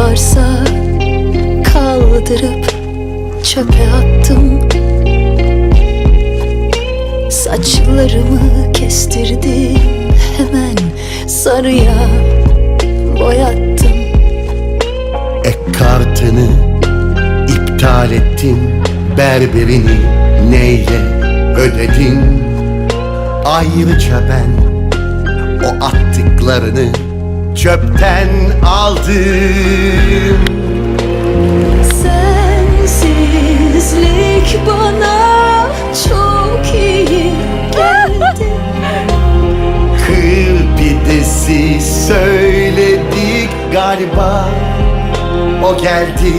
varsa kaldırıp çöpe attım. Saçlarımı kestirdim hemen sarıya boyattım. Ek iptal ettin Berberini neyle ödedin? Ayrıca ben o attıklarını çöpten aldım. Sensizlik bana çok iyi geldi. Kır pidesi söyledik galiba. O geldi.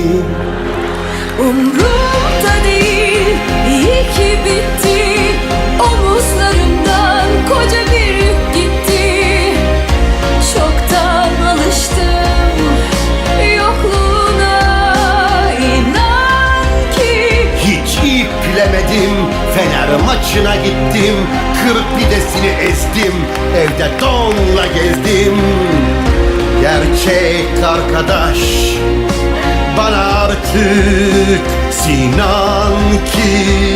Umrumda değil, iyi ki bitti Fener maçına gittim Kır pidesini ezdim Evde donla gezdim. Gerçek arkadaş Bana artık Sinan ki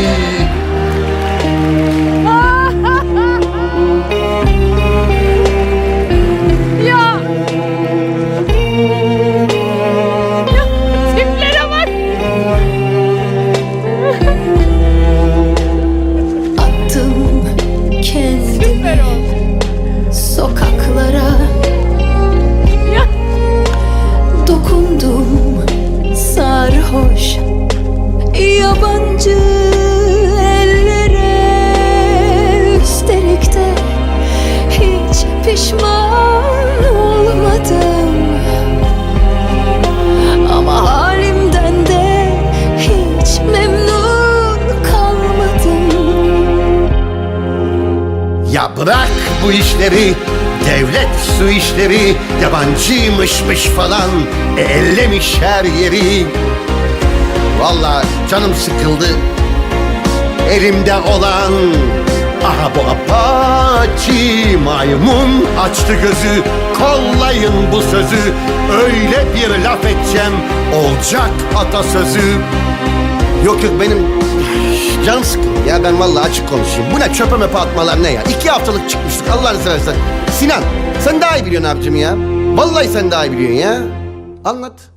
sarhoş yabancı ellere Üstelik de hiç pişman olmadım. Ama halimden de hiç memnun kalmadım. Ya bırak bu işleri Devlet su işleri Yabancıymışmış falan Ellemiş her yeri Vallahi canım sıkıldı Elimde olan Aha bu apaçi maymun açtı gözü Kollayın bu sözü Öyle bir laf edeceğim Olacak atasözü Yok yok benim Can sıkıldı ya ben vallahi açık konuşayım. Bu ne çöpe möpe atmalar ne ya? İki haftalık çıkmıştık Allah'ını seversen. Sinan sen daha iyi biliyorsun abicim ya. Vallahi sen daha iyi biliyorsun ya. Anlat.